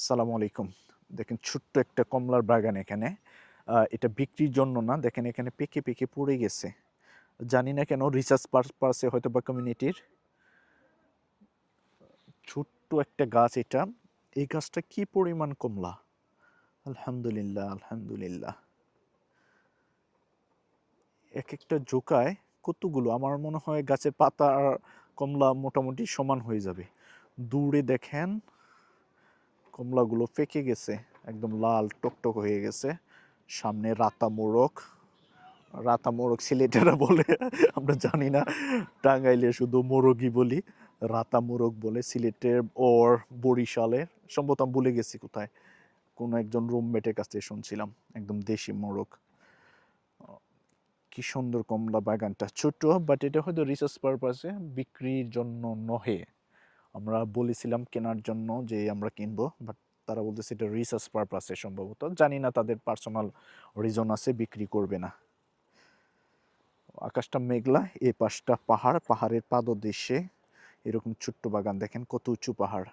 আসসালামু আলাইকুম। দেখেন ছোট্ট একটা কমলার বাগান এখানে। এটা বিক্রির জন্য না, দেখেন এখানে পেকে পেকে পড়ে গেছে। জানি না কেন রিসার্চ পারপাসে হয়তো বা কমিউনিটির ছোট্ট একটা গাছ এটা। এই গাছটা কি পরিমাণ কমলা? আলহামদুলিল্লাহ আলহামদুলিল্লাহ। এক একটা জোকায় কতগুলো? আমার মনে হয় গাছের পাতা আর কমলা মোটামুটি সমান হয়ে যাবে। দূরে দেখেন কমলাগুলো পেকে গেছে, একদম লাল টকটক হয়ে গেছে। সামনে রাতা মোরগ রাতা মোরগ সিলেটেরা বলে, আমরা জানি না, টাঙ্গাইলে শুধু মোরগই বলি, রাতা মোরগ বলে সিলেটের ওর বরিশালে। সম্ভবত আমি ভুলে গেছি কোথায়। কোনো একজন রুমমেটের কাছ থেকে শুনছিলাম, একদম দেশি মোরগ কি সুন্দর কমলা বাগানটা, ছোট বাট এটা হয়তো রিসার্চ পারপাসে বিক্রির জন্য নহে। আমরা বলেছিলাম কেনার জন্য যে আমরা কিনবো বাট তারা বলতেছে এটা রিসার্চ পারপাসে সম্ভবত। জানি না তাদের পার্সোনাল রিজন আছে, বিক্রি করবে না। আকাশটা মেঘলা এ পাশটা পাহাড়, পাহাড়ের পাদদেশে এরকম ছোট্ট বাগান, দেখেন কত উঁচু পাহাড়।